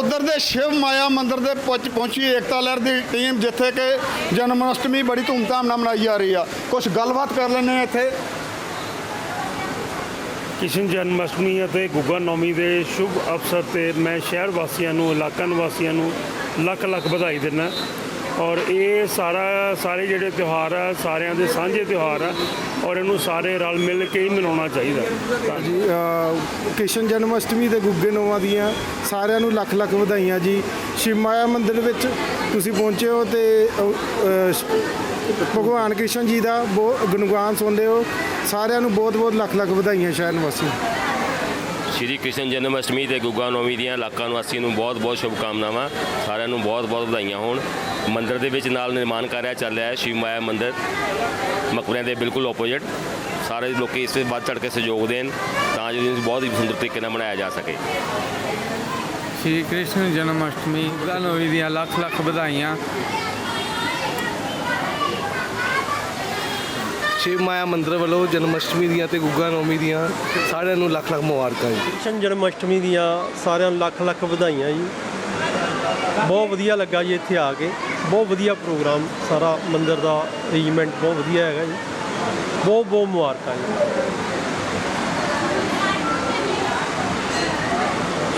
ਨਕੋਦਰ ਦੇ ਸ਼ਿਵ ਮਾਇਆ ਮੰਦਿਰ ਦੇ ਪੁੱਜ ਪਹੁੰਚੀ ਏਕਤਾ ਲਹਿਰ ਦੀ ਟੀਮ, ਜਿੱਥੇ ਕਿ ਜਨਮ ਅਸ਼ਟਮੀ ਬੜੀ ਧੂਮਧਾਮ ਨਾਲ ਮਨਾਈ ਜਾ ਰਹੀ ਆ। ਕੁਝ ਗੱਲਬਾਤ ਕਰ ਲੈਣੇ ਆ ਇੱਥੇ। ਕਿਸ਼ਨ ਜਨਮ ਅਸ਼ਟਮੀ ਅਤੇ ਗੁੱਗਾ ਨੌਮੀ ਦੇ ਸ਼ੁਭ ਅਵਸਰ ਤੇ ਮੈਂ ਸ਼ਹਿਰ ਵਾਸੀਆਂ ਨੂੰ, ਇਲਾਕਾ ਨਿਵਾਸੀਆਂ ਨੂੰ ਲੱਖ ਲੱਖ ਵਧਾਈ ਦਿੰਦਾ। ਔਰ ਇਹ ਸਾਰਾ, ਸਾਰੇ ਜਿਹੜੇ ਤਿਉਹਾਰ ਆ, ਸਾਰਿਆਂ ਦੇ ਸਾਂਝੇ ਤਿਉਹਾਰ ਆ, ਔਰ ਇਹਨੂੰ ਸਾਰੇ ਰਲ ਮਿਲ ਕੇ ਹੀ ਮਨਾਉਣਾ ਚਾਹੀਦਾ। ਜੀ ਕ੍ਰਿਸ਼ਨ ਜਨਮ ਅਸ਼ਟਮੀ ਦੇ ਗੁੱਗੇ ਨੋਵਾਂ ਦੀਆਂ ਸਾਰਿਆਂ ਨੂੰ ਲੱਖ ਲੱਖ ਵਧਾਈਆਂ ਜੀ। ਸ਼ਿਵ ਮਾਇਆ ਮੰਦਿਰ ਵਿੱਚ ਤੁਸੀਂ ਪਹੁੰਚੇ ਹੋ ਤੇ ਭਗਵਾਨ ਕ੍ਰਿਸ਼ਨ ਜੀ ਦਾ ਬਹੁਤ ਗੁਣਗਾਨ ਸੁਣਦੇ ਹੋ। ਸਾਰਿਆਂ ਨੂੰ ਬਹੁਤ ਬਹੁਤ ਲੱਖ ਲੱਖ ਵਧਾਈਆਂ ਸ਼ਹਿਰ ਨਿਵਾਸੀਆਂ। ਸ਼੍ਰੀ ਕ੍ਰਿਸ਼ਨ ਜਨਮ ਅਸ਼ਟਮੀ ਤੇ ਗੁੱਗਾ ਨੌਮੀ ਦੀਆਂ ਇਲਾਕਾ ਨਿਵਾਸੀਆਂ ਨੂੰ ਬਹੁਤ-ਬਹੁਤ ਸ਼ੁਭਕਾਮਨਾਵਾਂ। ਸਾਰਿਆਂ ਨੂੰ ਬਹੁਤ-ਬਹੁਤ ਵਧਾਈਆਂ ਹੋਣ। ਮੰਦਿਰ ਦੇ ਵਿੱਚ ਨਾਲ ਨਿਰਮਾਣ ਕਾਰਿਆ ਚੱਲ ਰਿਹਾ ਹੈ। ਸ਼ਿਵ ਮਾਇਆ ਮੰਦਿਰ ਮਕਬਰਿਆਂ ਦੇ ਬਿਲਕੁਲ ਆਪੋਜ਼ਿਟ ਸਾਰੇ ਲੋਕੀ ਇਸ 'ਤੇ ਵੱਧ ਚੜ੍ਹ ਕੇ ਸਹਿਯੋਗ ਦੇਣ ਤਾਂ ਜੋ ਇਸ ਬਹੁਤ ਹੀ ਸੁੰਦਰ ਤਰੀਕੇ ਨਾਲ ਮਨਾਇਆ ਜਾ ਸਕੇ। ਸ਼੍ਰੀ ਕ੍ਰਿਸ਼ਨ ਜਨਮ ਅਸ਼ਟਮੀ ਗੁਰਨੋਵੀ ਦੀਆਂ ਲੱਖ ਲੱਖ ਵਧਾਈਆਂ। ਸ਼ਿਵ ਮਾਇਆ ਮੰਦਿਰ ਵੱਲੋਂ ਜਨਮ ਅਸ਼ਟਮੀ ਦੀਆਂ ਤੇ ਗੁੱਗਾ ਨੌਮੀ ਦੀਆਂ ਸਾਰਿਆਂ ਨੂੰ ਲੱਖ ਲੱਖ ਮੁਬਾਰਕਾਂ ਜੀ। ਕ੍ਰਿਸ਼ਨ ਜਨਮ ਅਸ਼ਟਮੀ ਦੀਆਂ ਸਾਰਿਆਂ ਨੂੰ ਲੱਖ ਲੱਖ ਵਧਾਈਆਂ ਜੀ। ਬਹੁਤ ਵਧੀਆ ਲੱਗਾ ਜੀ ਇੱਥੇ ਆ ਕੇ। ਬਹੁਤ ਵਧੀਆ ਪ੍ਰੋਗਰਾਮ ਸਾਰਾ ਮੰਦਿਰ ਦਾ ਅਰੇਂਜਮੈਂਟ ਬਹੁਤ ਵਧੀਆ ਹੈਗਾ ਜੀ। ਬਹੁਤ ਬਹੁਤ ਮੁਬਾਰਕਾਂ ਜੀ।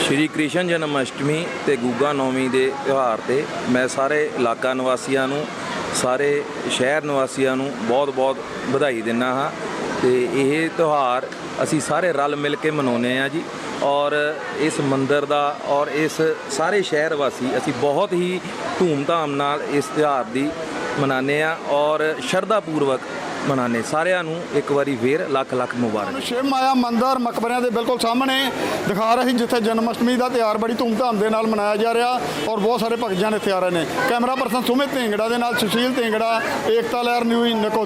ਸ਼੍ਰੀ ਕ੍ਰਿਸ਼ਨ ਜਨਮ ਅਸ਼ਟਮੀ ਤੇ ਗੁੱਗਾ ਨੌਮੀ ਦੇ ਤਿਉਹਾਰ ਤੇ ਮੈਂ ਸਾਰੇ ਇਲਾਕਾ ਨਿਵਾਸੀਆਂ ਨੂੰ ਸਾਰੇ ਸ਼ਹਿਰ ਨਿਵਾਸੀਆਂ ਨੂੰ ਬਹੁਤ-ਬਹੁਤ ਵਧਾਈ ਦਿੰਦਾ ਹਾਂ ਤੇ ਇਹ ਤਿਉਹਾਰ ਅਸੀਂ ਸਾਰੇ ਰਲ ਮਿਲ ਕੇ ਮਨਾਉਂਦੇ ਆ ਜੀ ਔਰ ਇਸ ਮੰਦਿਰ ਦਾ ਔਰ ਇਸ ਸਾਰੇ ਸ਼ਹਿਰ ਵਾਸੀ ਅਸੀਂ ਬਹੁਤ ਹੀ ਧੂਮ-ਧਾਮ ਨਾਲ ਇਸ ਤਿਉਹਾਰ ਦੀ ਮਨਾਉਂਦੇ ਆ ਔਰ ਸ਼ਰਧਾ ਪੂਰਵਕ ਮਨਾਉਂਦੇ ਸਾਰਿਆਂ ਨੂੰ ਇੱਕ ਵਾਰੀ ਫੇਰ ਲੱਖ ਲੱਖ ਮੁਬਾਰਕ। ਸ਼ਿਵ ਮਾਇਆ ਮੰਦਰ ਮਕਬਰਿਆਂ ਦੇ ਬਿਲਕੁਲ ਸਾਹਮਣੇ ਦਿਖਾ ਰਹੇ ਸੀ, ਜਿੱਥੇ ਜਨਮ ਅਸ਼ਟਮੀ ਦਾ ਤਿਉਹਾਰ ਬੜੀ ਧੂਮਧਾਮ ਦੇ ਨਾਲ ਮਨਾਇਆ ਜਾ ਰਿਹਾ ਔਰ ਬਹੁਤ ਸਾਰੇ ਭਗਤ ਜਨ ਇੱਥੇ ਆ ਰਹੇ ਨੇ। ਕੈਮਰਾ ਪਰਸਨ ਸੁਮਿਤ ਢਿੰਗੜਾ ਦੇ ਨਾਲ ਸੁਸ਼ੀਲ ਢਿੰਗੜਾ, ਏਕਤਾ ਲਹਿਰ ਨਿਊਜ਼ ਨਕੋ